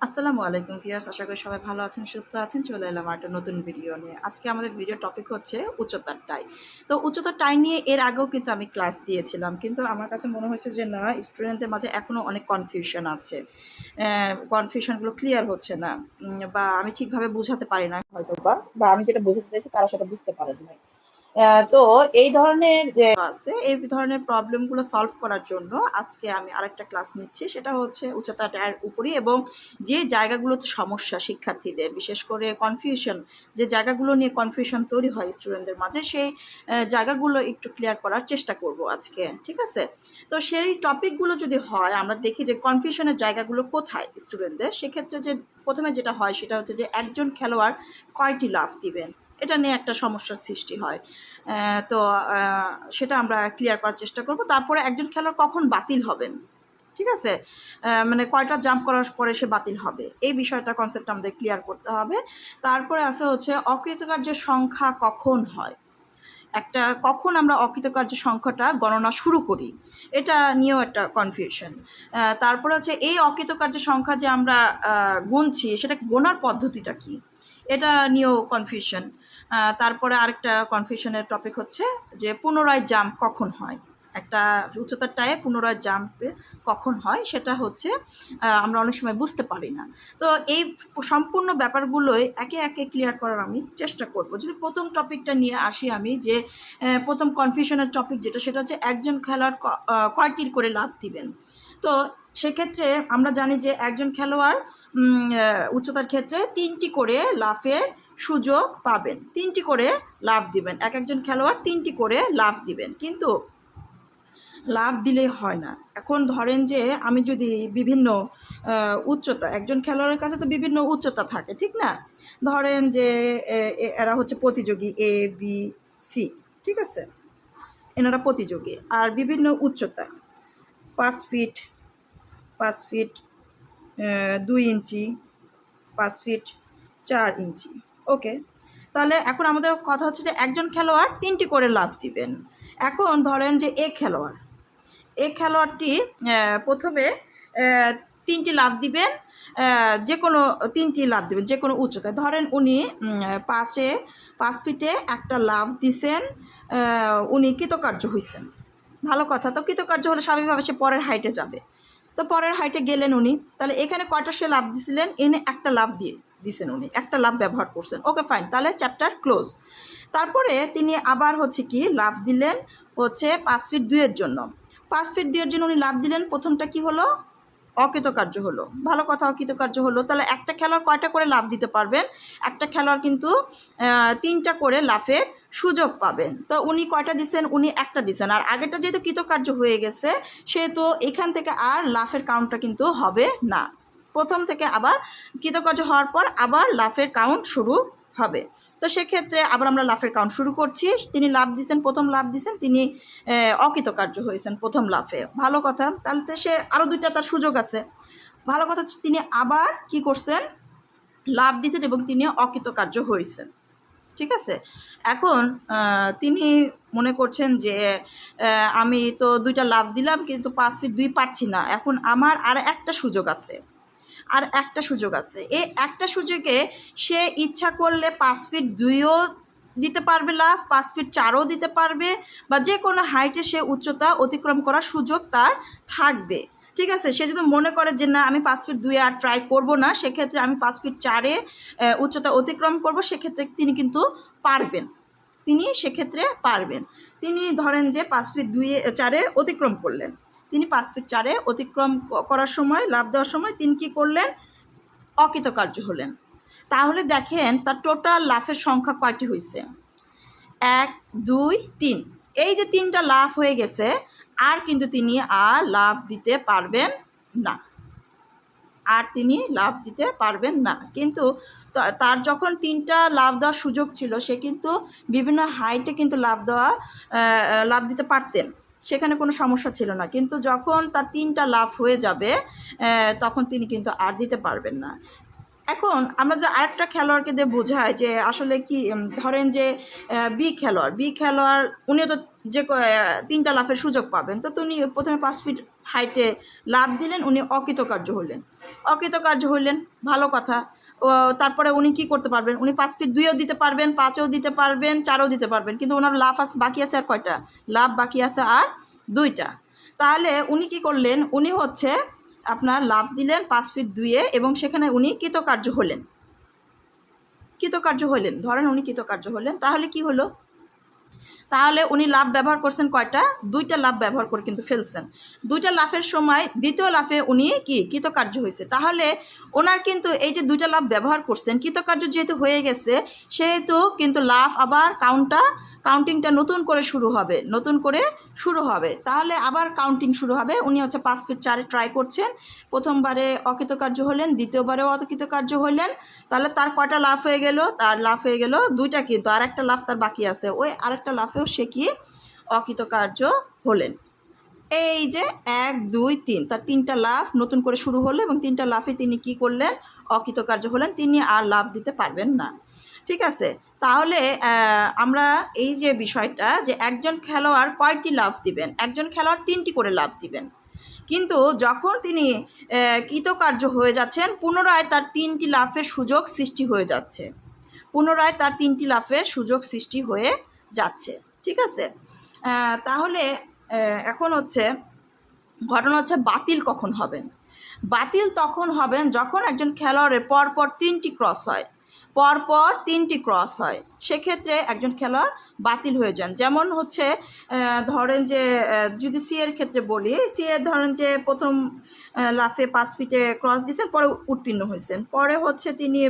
আসসালামু আলাইকুম ভিউয়ার্স, আশা করি সবাই ভালো আছেন, সুস্থ আছেন। চলে এলাম একটা নতুন ভিডিও নিয়ে। আজকে আমাদের ভিডিও টপিক হচ্ছে উচ্চতার টাই। তো উচ্চতার টাই নিয়ে এর আগেও কিন্তু আমি ক্লাস দিয়েছিলাম, কিন্তু আমার কাছে মনে হয়েছে যে না স্টুডেন্টদের মাঝে এখনও অনেক কনফিউশন আছে। কনফিউশনগুলো ক্লিয়ার হচ্ছে না। বা আমি ঠিকভাবে বোঝাতে পারি না হয়তো বা আমি যেটা বোঝাতে চাইছি তারা সেটা বুঝতে পারেন। না তো এই ধরনের যে আছে, এই ধরনের প্রবলেমগুলো সলভ করার জন্য আজকে আমি আরেকটা ক্লাস নিচ্ছি। সেটা হচ্ছে উচ্চতা উচ্চতাটার উপরই এবং যে জায়গাগুলোতে সমস্যা শিক্ষার্থীদের, বিশেষ করে কনফিউশন যে জায়গাগুলো নিয়ে কনফিউশন তৈরি হয় স্টুডেন্টদের মাঝে, সেই জায়গাগুলো একটু ক্লিয়ার করার চেষ্টা করব আজকে, ঠিক আছে? তো সেই টপিকগুলো যদি হয়, আমরা দেখি যে কনফিউশনের জায়গাগুলো কোথায় স্টুডেন্টদের সেক্ষেত্রে যে প্রথমে যেটা হয় সেটা হচ্ছে যে একজন খেলোয়াড় কয়টি লাভ দিবেন? এটা নিয়ে একটা সমস্যার সৃষ্টি হয়। তো সেটা আমরা ক্লিয়ার করার চেষ্টা করব। তারপরে একজন খেলোয়াড় কখন বাতিল হবেন? ঠিক আছে? মানে কয়টা জাম্প করার পরে সে বাতিল হবে? এই বিষয়টা কনসেপ্ট আমাদের ক্লিয়ার করতে হবে। তারপরে আছে হচ্ছে অকৃতকার্যের সংখ্যা কখন হয়? একটা, কখন আমরা অকৃতকার্য সংখ্যাটা গণনা শুরু করি? এটা নিয়েও একটা কনফিউশন তারপরে হচ্ছে এই অকৃতকার্য সংখ্যা যে আমরা গুনছি, সেটা গোনার পদ্ধতিটা কি? এটা নিয়েও কনফিউশন তারপরে আরেকটা কনফিউশনের টপিক হচ্ছে যে পুনরায় জাম্প কখন হয়? একটা উচ্চতার টায়ে পুনরায় জাম্পে কখন হয়? সেটা হচ্ছে আমরা অনেক সময় বুঝতে পারি না। তো এই সম্পূর্ণ ব্যাপারগুলোই একে একে ক্লিয়ার করার আমি চেষ্টা করব। যদি প্রথম টপিকটা নিয়ে আসি আমি যে প্রথম কনফিউশনের টপিক যেটা, সেটা হচ্ছে একজন খেলোয়াড় কয়টির করে লাভ দিবেন? তো সেক্ষেত্রে আমরা জানি যে একজন খেলোয়াড় উচ্চতার ক্ষেত্রে তিনটি করে লাফের সুযোগ পাবেন। তিনটি করে লাভ দিবেন। এক একজন খেলোয়াড় তিনটি করে লাভ দিবেন। কিন্তু লাভ দিলেই হয় না। এখন ধরেন যে আমি যদি বিভিন্ন উচ্চতা, একজন খেলোয়াড়ের কাছে তো বিভিন্ন উচ্চতা থাকে, ঠিক না? ধরেন যে এরা হচ্ছে প্রতিযোগী এ বি সি ঠিক আছে? এনারা প্রতিযোগী। আর বিভিন্ন উচ্চতা, পাঁচ ফিট পাঁচ ফিট দুই ইঞ্চি, পাঁচ ফিট, চার ইঞ্চি। ওকে তাহলে এখন আমাদের কথা হচ্ছে যে একজন খেলোয়াড় তিনটি করে লাভ দিবেন। এখন ধরেন যে এ খেলোয়াড়। এ খেলোয়াড়টি প্রথমে তিনটি লাভ দিবেন যে কোনো তিনটি লাভ দিবেন, যে কোনো উচ্চতায়। ধরেন উনি পাঁচে পাঁচ ফিটে একটা লাভ দিছেন উনি কৃতকার্য হয়েছেন ভালো কথা তো, কৃতকার্য হলে স্বাভাবিকভাবে সে পরের হাইটে যাবে। তো পরের হাইটে গেলেন উনি। তাহলে এখানে কয়টা সে লাভ দিছিলেন? এনে একটা লাভ দিয়ে। দিছেন উনি, একটা লাভ ব্যবহার করছেন। ওকে, ফাইন, তাহলে চ্যাপ্টার ক্লোজ তারপরে তিনি আবার হচ্ছে কি, লাভ দিলেন হচ্ছে পাঁচ ফিট দুইয়ের জন্য। পাঁচ ফিট দুইয়ের জন্য উনি লাভ দিলেন, প্রথমটা কি হলো? অকৃতকার্য হলো। ভালো কথা, অকৃতকার্য হলো। তাহলে একটা খেলোয়াড় কয়টা করে লাভ দিতে পারবেন? একটা খেলোয়াড় কিন্তু তিনটা করে লাফের সুযোগ পাবেন। তো উনি কয়টা দিচ্ছেন উনি একটা দিচ্ছেন আর আগেরটা যেহেতু কৃতকার্য হয়ে গেছে, সেহেতু এখান থেকে আর লাফের কাউন্টটা কিন্তু হবে না। প্রথম থেকে আবার কৃতকার্য হওয়ার পর আবার লাফের কাউন্ট শুরু হবে। তো সেক্ষেত্রে আবার আমরা লাফের কাউন্ট শুরু করছি। তিনি লাভ দিছেন, প্রথম লাভ দিছেন, তিনি অকৃতকার্য হয়েছেন প্রথম লাফে। ভালো কথা। তাহলে তো সে আরও দুইটা তার সুযোগ আছে। ভালো কথা তিনি আবার কি করছেন? লাভ দিয়েছেন এবং তিনি অকৃতকার্য হয়েছেন। ঠিক আছে? এখন তিনি মনে করছেন যে আমি তো দুইটা লাভ দিলাম, কিন্তু পাঁচ ফিট দুই পাচ্ছি না। এখন আমার আর একটা সুযোগ আছে। আর একটা সুযোগ আছে। এই একটা সুযোগে সে ইচ্ছা করলে পাঁচ ফিট দুইও দিতে পারবে লাভ পাঁচ ফিট চারও দিতে পারবে বা যে কোনো হাইটে সে উচ্চতা অতিক্রম করার সুযোগ তার থাকবে। ঠিক আছে? সে যদি মনে করে যে, না, আমি পাঁচ ফিট দুয়ে আর ট্রাই করব না সেক্ষেত্রে আমি পাঁচ ফিট চারে উচ্চতা অতিক্রম করব, সেক্ষেত্রে তিনি কিন্তু পারবেন। তিনি সেক্ষেত্রে পারবেন। তিনি ধরেন যে পাঁচ ফিট দুয়ে চারে অতিক্রম করলেন। তিনি পাঁচ ফিট চারে অতিক্রম করার সময়, লাভ দেওয়ার সময় তিনি কী করলেন? অকৃতকার্য হলেন। তাহলে দেখেন তার টোটাল লাফের সংখ্যা কয়টি হয়েছে এক, দুই, তিন। এই যে তিনটা লাভ হয়ে গেছে, আর কিন্তু তিনি আর লাভ দিতে পারবেন না। আর তিনি লাভ দিতে পারবেন না। কিন্তু তার যখন তিনটা লাভ দেওয়ার সুযোগ ছিল, সে কিন্তু বিভিন্ন হাইটে কিন্তু লাভ দেওয়া লাভ দিতে পারতেন। সেখানে কোনো সমস্যা ছিল না। কিন্তু যখন তার তিনটা লাভ হয়ে যাবে তখন তিনি কিন্তু আর দিতে পারবেন না। এখন আমরা যে আরেকটা খেলোয়াড়কে দিয়ে বোঝায় যে আসলে কি ধরেন যে বি খেলোয়াড় বি খেলোয়াড়, উনিও তো যে তিনটা লাফের সুযোগ পাবেন। তো উনি প্রথমে পাঁচ ফিট হাইটে লাভ দিলেন, উনি অকৃতকার্য হলেন। অকৃতকার্য হলেন, ভালো কথা। তারপরে উনি কি করতে পারবেন? উনি পাঁচ ফিট দুইও দিতে পারবেন, পাঁচও দিতে পারবেন, চারও দিতে পারবেন, কিন্তু ওনার লাভ আছে বাকি আছে আর কয়টা? লাভ বাকি আছে আর দুইটা। তাহলে উনি কি করলেন? উনি হচ্ছে আপনার লাভ দিলেন পাঁচ ফিট দুইয়ে এবং সেখানে উনি কৃতকার্য হলেন। কৃতকার্য হলেন। ধরেন উনি কৃতকার্য হলেন। তাহলে কি হলো? তাহলে উনি লাভ ব্যবহার করছেন কয়টা? দুইটা লাভ ব্যবহার করে কিন্তু ফেলছেন। দুইটা লাভের সময় দ্বিতীয় লাভে উনি কি? কৃতকার্য হয়েছে। তাহলে ওনার কিন্তু এই যে দুইটা লাভ ব্যবহার করছেন, কৃতকার্য যেহেতু হয়ে গেছে, সেহেতু কিন্তু লাভ আবার কাউন্টটা কাউন্টিংটা নতুন করে শুরু হবে, নতুন করে শুরু হবে। তাহলে আবার কাউন্টিং শুরু হবে। উনি হচ্ছে পাঁচ ফিট চারে ট্রাই করছেন। প্রথমবারে অকৃতকার্য হলেন, দ্বিতীয়বারেও অকৃতকার্য হলেন। তাহলে তার কয়টা লাভ হয়ে গেল? তার লাভ হয়ে গেল দুইটা কিন্তু, আর একটা লাভ তার বাকি আছে। ওই আরেকটা লাফেও সে কি অকৃতকার্য হলেন। এই যে এক, দুই, তিন, তার তিনটা লাভ নতুন করে শুরু হলো এবং তিনটা লাফে তিনি কি করলেন? অকৃতকার্য হলেন। তিনি আর লাভ দিতে পারবেন না। ঠিক আছে? তাহলে আমরা এই যে বিষয়টা যে একজন খেলোয়াড় কয়টি লাভ দিবেন? একজন খেলোয়াড় তিনটি করে লাভ দিবেন। কিন্তু যখন তিনি কৃতকার্য হয়ে যাচ্ছেন, পুনরায় তার তিনটি লাভের সুযোগ সৃষ্টি হয়ে যাচ্ছে। পুনরায় তার তিনটি লাভের সুযোগ সৃষ্টি হয়ে যাচ্ছে। ঠিক আছে? তাহলে এখন হচ্ছে, ঘটনা হচ্ছে বাতিল কখন হবেন? বাতিল তখন হবেন যখন একজন খেলোয়াড়ের পরপর তিনটি ক্রস হয়। পরপর তিনটি ক্রস হয়। সেক্ষেত্রে একজন খেলোয়াড় বাতিল হয়ে যান। যেমন হচ্ছে ধরেন যে যদি সি এর ক্ষেত্রে বলি, সি এর ধরেন যে, প্রথম লাফে পাঁচ ফিটে ক্রস দিয়েছেন পরে উত্তীর্ণ হয়েছেন। পরে হচ্ছে তিনি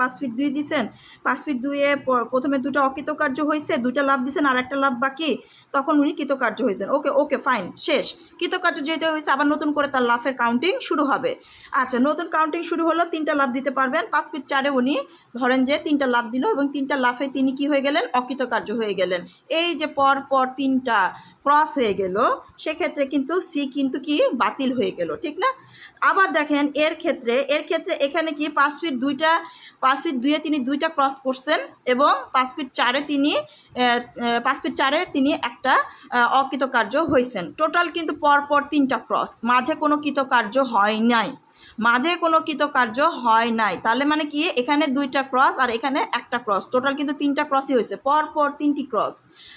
পাঁচ ফিট দুই দিছেন, পাঁচ ফিট দুইয়ে প্রথমে দুটো অকৃতকার্য হয়েছে দুটা লাভ দিছেন আর একটা লাভ বাকি। তখন উনি কৃতকার্য হয়েছেন। ওকে ওকে ফাইন শেষ। কৃতকার্য যেহেতু হয়েছে, আবার নতুন করে তার লাফের কাউন্টিং শুরু হবে। আচ্ছা নতুন কাউন্টিং শুরু হলো, তিনটা লাভ দিতে পারবেন। পাঁচ ফিট চারে উনি ধরেন যে তিনটা লাভ দিল এবং তিনটা লাফে তিনি কি হয়ে গেলেন? অকৃতকার্য হয়ে গেলেন। এই যে পর পর তিনটা ক্রস হয়ে গেল, সেক্ষেত্রে কিন্তু সি কিন্তু কি বাতিল হয়ে গেল, ঠিক না? আবার দেখেন এর ক্ষেত্রে এর ক্ষেত্রে এখানে কি পাঁচ ফিট দুইটা, পাঁচ ফিট দুইয়ে তিনি দুইটা ক্রস করছেন এবং পাঁচ ফিট চারে তিনি পাঁচ ফিট চারে তিনি একটা অকৃতকার্য হয়েছেন টোটাল কিন্তু পরপর তিনটা ক্রস মাঝে কোনো কৃতকার্য হয় নাই। মাঝে কোনো কৃতকার্য হয় নাই। তাহলে মানে কি? এখানে দুইটা ক্রস আর এখানে একটা ক্রস টোটাল কিন্তু তিনটা ক্রসই হয়েছে। পর পর তিনটি ক্রস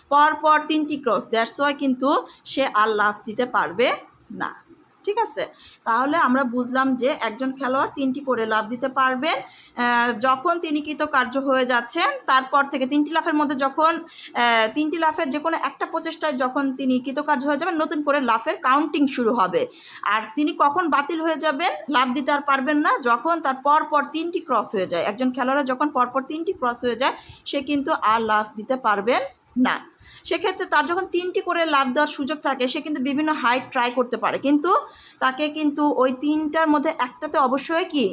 পর পর তিনটি ক্রস দ্যাটস কিন্তু সে আর লাভ দিতে পারবে না। ঠিক আছে? তাহলে আমরা বুঝলাম যে একজন খেলোয়াড় তিনটি করে লাভ দিতে পারবেন যখন তিনি কৃতকার্য হয়ে যাচ্ছেন, তারপর থেকে তিনটি লাফের মধ্যে যখন তিনটি লাফের যে কোনো একটা প্রচেষ্টায় যখন তিনি কৃতকার্য হয়ে যাবেন, নতুন করে লাফের কাউন্টিং শুরু হবে। আর তিনি কখন বাতিল হয়ে যাবেন লাভ দিতে আর পারবেন না, যখন তার পর পর তিনটি ক্রস হয়ে যায়। একজন খেলোয়াড় যখন পরপর তিনটি ক্রস হয়ে যায়, সে কিন্তু আর লাভ দিতে পারবেন না। সেক্ষেত্রে তার যখন তিনটি করে লাভ দেওয়ার সুযোগ থাকে, সে কিন্তু বিভিন্ন হাইট ট্রাই করতে পারে। কিন্তু তাকে কিন্তু ওই তিনটার মধ্যে একটাতে অবশ্যই কি?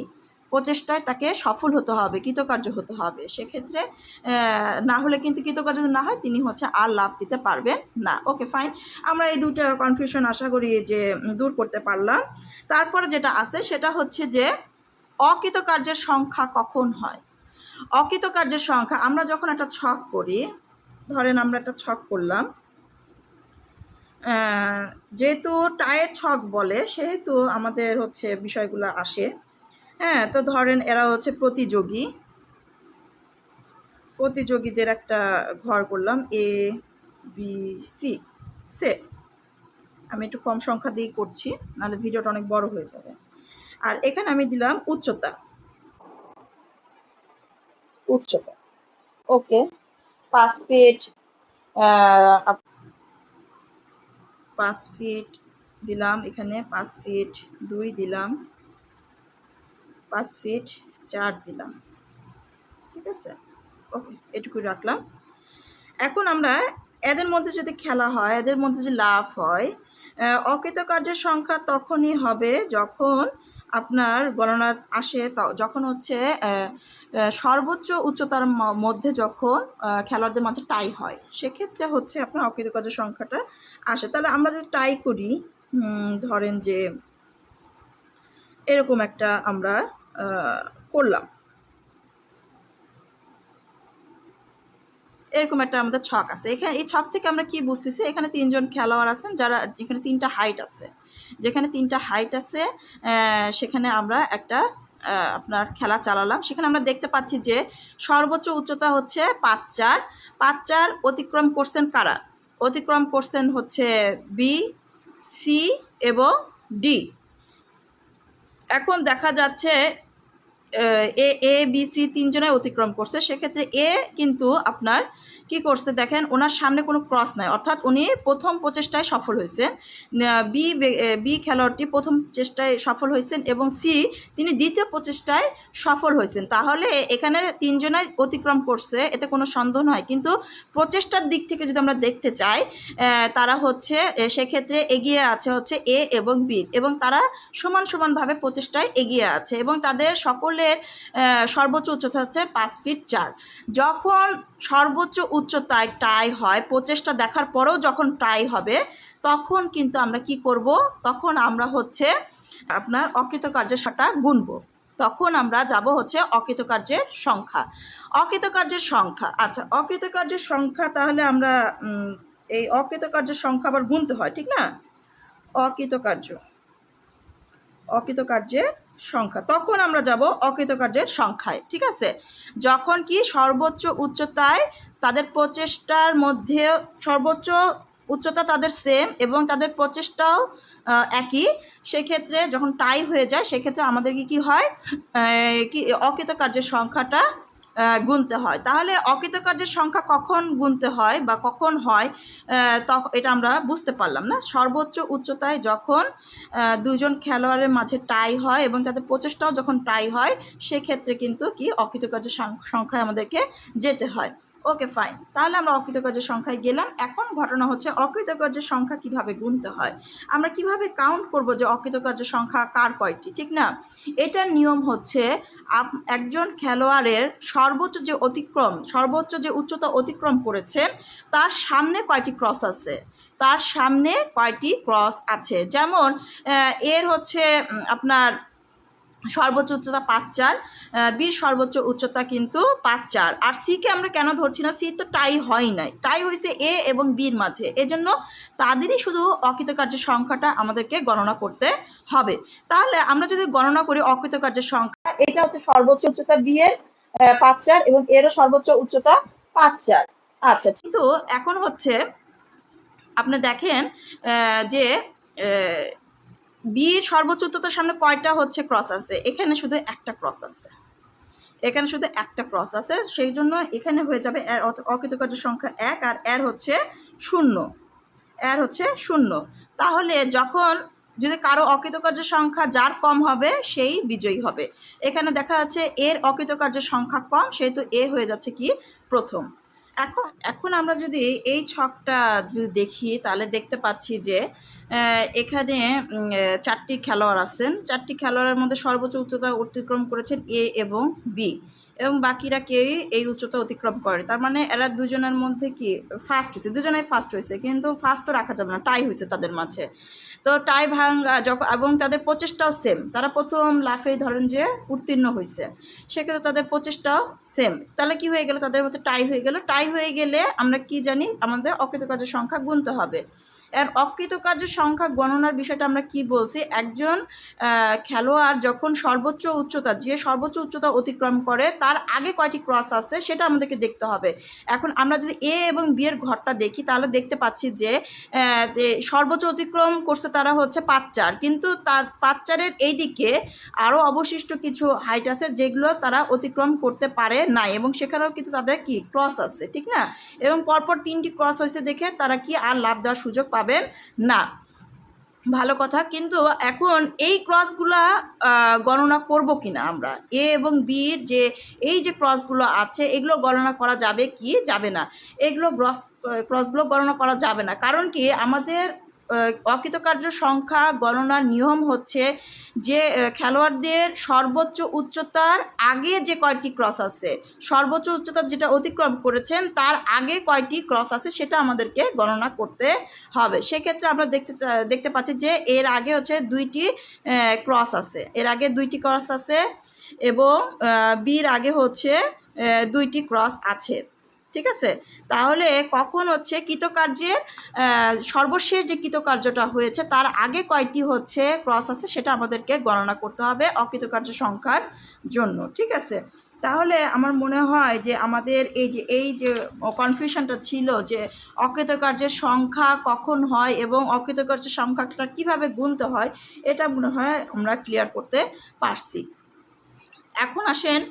প্রচেষ্টায় তাকে সফল হতে হবে, কৃতকার্য হতে হবে। সেক্ষেত্রে না হলে কিন্তু কৃতকার্য না হয়, তিনি হচ্ছে আর লাভ দিতে পারবেন না। ওকে ফাইন আমরা এই দুটো কনফিউশন আশা করি যে দূর করতে পারলাম। তারপরে যেটা আছে, সেটা হচ্ছে যে, অকৃতকার্যের সংখ্যা কখন হয়? অকৃতকার্যের সংখ্যা, আমরা যখন একটা ছক করি ধরেন আমরা একটা ছক করলাম। যেহেতু টায়ের ছক বলে, সেহেতু আমাদের হচ্ছে বিষয়গুলো আসে। হ্যাঁ তো ধরেন এরা হচ্ছে প্রতিযোগী। প্রতিযোগীদের একটা ঘর করলাম এ বি সি সে আমি একটু কম সংখ্যা দিয়েই করছি, নাহলে ভিডিওটা অনেক বড় হয়ে যাবে। আর এখানে আমি দিলাম উচ্চতা। উচ্চতা। ওকে। পাঁচ ফিট পাঁচ ফিট দিলাম এখানে, পাঁচ ফিট দুই দিলাম, পাঁচ ফিট চার দিলাম। ঠিক আছে? ওকে এটুকু রাখলাম। এখন আমরা এদের মধ্যে যদি খেলা হয়, এদের মধ্যে যদি লাভ হয় অকৃতকার্যের সংখ্যা তখনই হবে যখন আপনার গণনা আসে যখন হচ্ছে সর্বোচ্চ উচ্চতার মধ্যে যখন খেলোয়াড়দের মাঝে টাই হয়, সেক্ষেত্রে হচ্ছে আপনার অকৃতকার্য সংখ্যাটা আসে। তাহলে আমরা যদি টাই করি ধরেন যে, এরকম একটা আমরা করলাম। এরকম একটা আমাদের ছক আছে। এখানে, এই ছক থেকে আমরা কি বুঝতেছি? এখানে তিনজন খেলোয়াড় আছেন, যারা, যেখানে তিনটা হাইট আছে। যেখানে তিনটা হাইট আছে সেখানে আমরা একটা আপনার খেলা চালালাম। সেখানে আমরা দেখতে পাচ্ছি যে সর্বোচ্চ উচ্চতা হচ্ছে পাঁচ চার। পাঁচ চার অতিক্রম করছেন কারা? অতিক্রম করছেন হচ্ছে বি সি এবং ডি এখন দেখা যাচ্ছে এ এ বি সি তিনজনে অতিক্রম করছে। সেক্ষেত্রে এ কিন্তু আপনার কি করছে দেখেন, ওনার সামনে কোনো ক্রস নাই। অর্থাৎ উনি প্রথম প্রচেষ্টায় সফল হয়েছেন। বি বি খেলোয়াড়টি প্রথম চেষ্টায় সফল হয়েছেন এবং সি তিনি দ্বিতীয় প্রচেষ্টায় সফল হয়েছেন। তাহলে এখানে তিনজনাই অতিক্রম করছে, এতে কোনো সন্দেহ নয় কিন্তু প্রচেষ্টার দিক থেকে যদি আমরা দেখতে চাই তারা হচ্ছে সেক্ষেত্রে এগিয়ে আছে হচ্ছে এ এবং বি এবং তারা সমান সমানভাবে প্রচেষ্টায় এগিয়ে আছে এবং তাদের সকলের সর্বোচ্চ উচ্চতা হচ্ছে পাঁচ ফিট চার। যখন সর্বোচ্চ উচ্চতায় টাই হয়। প্রচেষ্টা দেখার পরেও যখন টাই হবে, তখন কিন্তু আমরা কি করব? তখন আমরা হচ্ছে আপনার অকৃতকার্যের সাটা গুনবো। তখন আমরা যাব হচ্ছে অকৃতকার্যের সংখ্যা। অকৃতকার্যের সংখ্যা আচ্ছা অকৃতকার্যের সংখ্যা তাহলে আমরা এই অকৃতকার্যের সংখ্যা আবার গুনতে হয়, ঠিক না? অকৃতকার্য, অকৃতকার্যের সংখ্যা। তখন আমরা যাব অকৃতকার্যের সংখ্যায়, ঠিক আছে? যখন কি সর্বোচ্চ উচ্চতায় তাদের প্রচেষ্টার মধ্যে, সর্বোচ্চ উচ্চতা তাদের সেম এবং তাদের প্রচেষ্টাও একই, সেক্ষেত্রে যখন টাই হয়ে যায়, সেক্ষেত্রে আমাদের কি হয়? কি, অকৃতকার্যের সংখ্যাটা গুনতে হয়। তাহলে অকৃতকার্যের সংখ্যা কখন গুনতে হয় বা কখন হয় তখন এটা আমরা বুঝতে পারলাম না। সর্বোচ্চ উচ্চতায় যখন দুজন খেলোয়াড়ের মাঝে টাই হয় এবং তাদের প্রচেষ্টাও যখন টাই হয়, সেক্ষেত্রে কিন্তু কি অকৃতকার্যের সংখ্যায় আমাদেরকে যেতে হয়। ওকে ফাইন তাহলে আমরা অকৃতকার্যের সংখ্যায় গেলাম। এখন ঘটনা হচ্ছে অকৃতকার্যের সংখ্যা কীভাবে গুনতে হয়? আমরা কীভাবে কাউন্ট করব যে অকৃতকার্যের সংখ্যা কার কয়টি, ঠিক না? এটার নিয়ম হচ্ছে একজন খেলোয়াড়ের সর্বোচ্চ যে অতিক্রম, সর্বোচ্চ যে উচ্চতা অতিক্রম করেছেন তার সামনে কয়টি ক্রস আছে? তার সামনে কয়টি ক্রস আছে? যেমন এর হচ্ছে আপনার সর্বোচ্চ উচ্চতা পাঁচ চার বির সর্বোচ্চ উচ্চতা কিন্তু পাঁচ চার। আর সিকে আমরা কেন ধরছি না? সি তো টাই হয় নাই। টাই হয়েছে এ এবং বির মাঝে। এজন্য তাদেরই শুধু অকৃতকার্যের সংখ্যাটা আমাদেরকে গণনা করতে হবে। তাহলে আমরা যদি গণনা করি অকৃতকার্যের সংখ্যা, এটা হচ্ছে সর্বোচ্চ উচ্চতা বি এর পাঁচ চার এবং এরও সর্বোচ্চ উচ্চতা পাঁচ চার। আচ্ছা কিন্তু এখন হচ্ছে, আপনি দেখেন যে বির সর্বোচ্চ উচ্চতার সামনে কয়টা হচ্ছে ক্রস আছে? এখানে শুধু একটা ক্রস আছে। এখানে শুধু একটা ক্রস আছে, সেই জন্য এখানে হয়ে যাবে এর অত- অকৃতকার্য সংখ্যা এক আর এর হচ্ছে শূন্য। এর হচ্ছে শূন্য। তাহলে যখন যদি কারও অকৃতকার্য সংখ্যা যার কম হবে, সেই বিজয়ী হবে। এখানে দেখা যাচ্ছে এর অকৃতকার্য সংখ্যা কম, সেহেতু এ হয়ে যাচ্ছে কি? প্রথম। এখন এখন আমরা যদি এই ছকটা যদি দেখি, তাহলে দেখতে পাচ্ছি যে এখানে চারটি খেলোয়াড় আছেন। চারটি খেলোয়াড়ের মধ্যে সর্বোচ্চ উচ্চতা অতিক্রম করেছেন এ এবং বি। এবং বাকিরা কেউই এই উচ্চতা অতিক্রম করে। তার মানে এরা দুজনের মধ্যে কি ফার্স্ট হয়েছে দুজনেই ফার্স্ট হয়েছে কিন্তু ফার্স্ট তো রাখা যাবে না টাই হয়েছে তাদের মাঝে। তো টাই ভাঙ্গা যখন এবং তাদের প্রচেষ্টাও সেম তারা প্রথম লাফেই ধরেন যে উত্তীর্ণ হয়েছে সেক্ষেত্রে তাদের প্রচেষ্টাও সেম তাহলে কি হয়ে গেল? তাদের মধ্যে টাই হয়ে গেল। টাই হয়ে গেলে আমরা কি জানি? আমাদের অকৃতকার্যের সংখ্যা গুনতে হবে। অকৃতকার্য সংখ্যা গণনার বিষয়টা আমরা কি বলছি? একজন খেলোয়াড় যখন সর্বোচ্চ উচ্চতা, যে সর্বোচ্চ উচ্চতা অতিক্রম করে, তার আগে কয়টি ক্রস আছে সেটা আমাদেরকে দেখতে হবে। এখন আমরা যদি এ এবং বি এর ঘরটা দেখি, তাহলে দেখতে পাচ্ছি যে সর্বোচ্চ অতিক্রম করছে তারা হচ্ছে পাঁচ চার। কিন্তু তার পাঁচ চারের এই দিকে আরও অবশিষ্ট কিছু হাইট আছে যেগুলো তারা অতিক্রম করতে পারে নাই এবং সেখানেও কিন্তু তাদের কি? ক্রস আছে, ঠিক না? এবং পরপর তিনটি ক্রস হয়েছে দেখে তারা কি আর লাভ দেওয়ার সুযোগ পাবেন না। ভালো কথা, কিন্তু এখন এই ক্রসগুলো গণনা করব কিনা আমরা? এ এবং বির যে, এই যে ক্রসগুলো আছে, এগুলো গণনা করা যাবে কি? যাবে না। এগুলো ক্রস ক্রসগুলো গণনা করা যাবে না। কারণ কি আমাদের অকৃতকার্য সংখ্যা গণনার নিয়ম হচ্ছে যে খেলোয়াড়দের সর্বোচ্চ উচ্চতার আগে যে কয়টি ক্রস আছে, সর্বোচ্চ উচ্চতা যেটা অতিক্রম করেছেন, তার আগে কয়টি ক্রস আছে সেটা আমাদেরকে গণনা করতে হবে। সেক্ষেত্রে আমরা দেখতে দেখতে পাচ্ছি যে, এর আগে হচ্ছে দুইটি ক্রস আছে। এর আগে দুইটি ক্রস আছে এবং বির আগে হচ্ছে দুইটি ক্রস আছে। ঠিক আছে? তাহলে কখন হচ্ছে কৃতকার্যের সর্বশেষ যে কৃতকার্যটা হয়েছে তার আগে কয়টি হচ্ছে ক্রস আছে সেটা আমাদেরকে গণনা করতে হবে অকৃতকার্য সংখ্যার জন্য, ঠিক আছে? তাহলে আমার মনে হয় যে আমাদের এই যে এই যে কনফিউশনটা ছিল যে অকৃতকার্যের সংখ্যা কখন হয় এবং অকৃতকার্যের সংখ্যাটা কীভাবে গুনতে হয়, এটা মনে হয় আমরা ক্লিয়ার করতে পারছি। এখন আসেন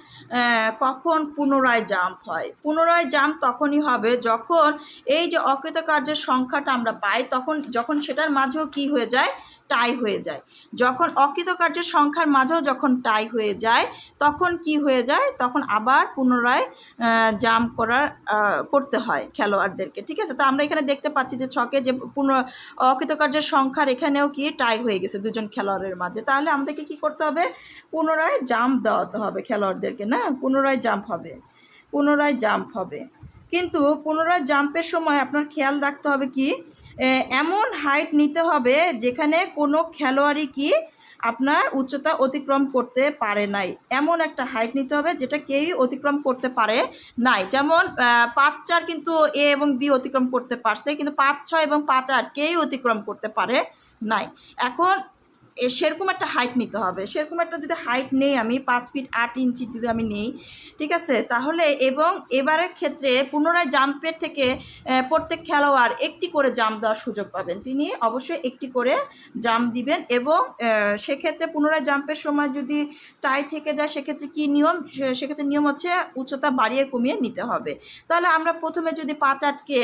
কখন পুনরায় জাম্প হয়? পুনরায় জাম্প তখনই হবে যখন এই যে অকৃতকার্যের সংখ্যাটা আমরা পাই, তখন, যখন সেটার মাঝেও কি হয়ে যায়? টাই হয়ে যায়। যখন অকৃতকার্যের সংখ্যার মাঝেও যখন টাই হয়ে যায়, তখন কি হয়ে যায়? তখন আবার পুনরায় জাম্প করার করতে হয় খেলোয়াড়দেরকে, ঠিক আছে? তো আমরা এখানে দেখতে পাচ্ছি যে ছকে যে পুনঃ অকৃতকার্যের সংখ্যার এখানেও কি টাই হয়ে গেছে দুজন খেলোয়াড়ের মাঝে। তাহলে আমাদেরকে কি করতে হবে? পুনরায় জাম্প দেওয়াতে হবে খেলোয়াড়দেরকে, না? পুনরায় জাম্প হবে। পুনরায় জাম্প হবে। কিন্তু পুনরায় জাম্পের সময় আপনার খেয়াল রাখতে হবে কি? এমন হাইট নিতে হবে যেখানে কোনো খেলোয়াড়ই কি আপনার উচ্চতা অতিক্রম করতে পারে নাই। এমন একটা হাইট নিতে হবে যেটা কেউই অতিক্রম করতে পারে নাই। যেমন পাঁচ চার কিন্তু এ এবং বি অতিক্রম করতে পারছে, কিন্তু পাঁচ ছয় এবং পাঁচ আট কেউই অতিক্রম করতে পারে নাই। এখন সেরকম একটা হাইট নিতে হবে। সেরকম একটা যদি হাইট নেই আমি, পাঁচ ফিট আট ইঞ্চি যদি আমি নেই, ঠিক আছে? তাহলে এবং এবারের ক্ষেত্রে পুনরায় জাম্পের থেকে প্রত্যেক খেলোয়াড় একটি করে জাম্প দেওয়ার সুযোগ পাবেন। তিনি অবশ্যই একটি করে জাম্প দিবেন এবং সেক্ষেত্রে পুনরায় জাম্পের সময় যদি টাই থেকে যায়, সেক্ষেত্রে কী নিয়ম? সেক্ষেত্রে নিয়ম হচ্ছে উচ্চতা বাড়িয়ে কমিয়ে নিতে হবে। তাহলে আমরা প্রথমে যদি পাঁচ আটকে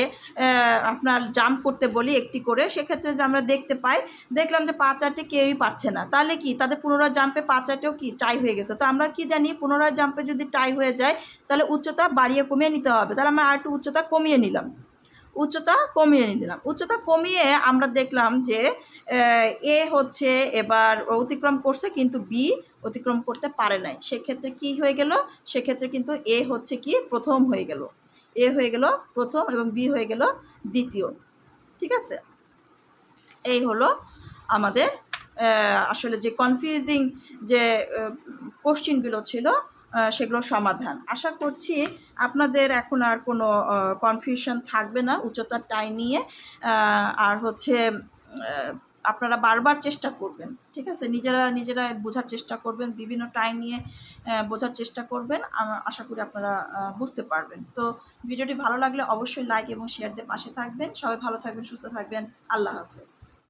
আপনার জাম্প করতে বলি একটি করে, সেক্ষেত্রে আমরা দেখতে পাই, দেখলাম যে পাঁচ আটে কেউই পারছে না। তাহলে কি? তাদের পুনরায় জাম্পে পাঁচ আটেও কি টাই হয়ে গেছে? তো আমরা কি জানি, পুনরায় জাম্পে যদি টাই হয়ে যায়, তাহলে উচ্চতা বাড়িয়ে কমিয়ে নিতে হবে। তাহলে আমরা আর একটু উচ্চতা কমিয়ে নিলাম। উচ্চতা কমিয়ে নিলাম। উচ্চতা কমিয়ে আমরা দেখলাম যে এ হচ্ছে এবার অতিক্রম করছে, কিন্তু বি অতিক্রম করতে পারে নাই। সেক্ষেত্রে কি হয়ে গেল? সেক্ষেত্রে কিন্তু এ হচ্ছে কি? প্রথম হয়ে গেল। এ হয়ে গেল প্রথম এবং বি হয়ে গেল দ্বিতীয়। ঠিক আছে? এই হলো আমাদের আসলে যে কনফিউজিং যে কোশ্চিনগুলো ছিল আহ, সেগুলোর সমাধান। আশা করছি আপনাদের এখন আর কোনো কনফিউশন থাকবে না উচ্চতার টাই নিয়ে। আর হচ্ছে আপনারা বারবার চেষ্টা করবেন ঠিক আছে? নিজেরা নিজেরা বোঝার চেষ্টা করবেন বিভিন্ন টাইম নিয়ে বোঝার চেষ্টা করবেন। আশা করি আপনারা বুঝতে পারবেন। তো ভিডিওটি ভালো লাগলে অবশ্যই লাইক এবং শেয়ার দিয়ে পাশে থাকবেন। সবাই ভালো থাকবেন সুস্থ থাকবেন। আল্লাহ হাফেজ।